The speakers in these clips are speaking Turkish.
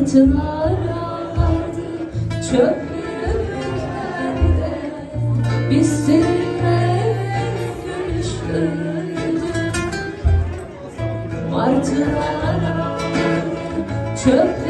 Fırtınalara vardı çöplüklerde. Biz seninle görüştürdük Martılara vardı çöplüklerde.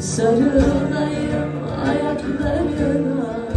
sarılayım ayaklarına.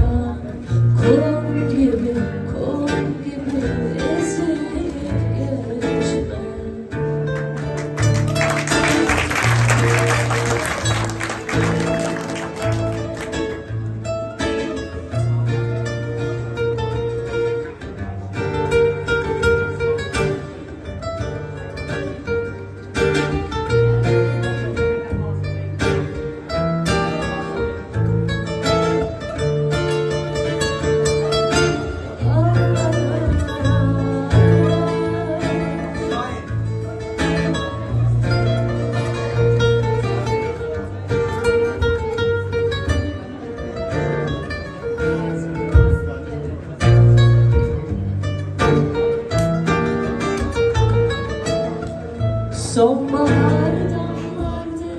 Sonbahar damladı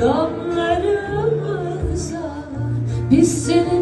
damlarımıza biz senin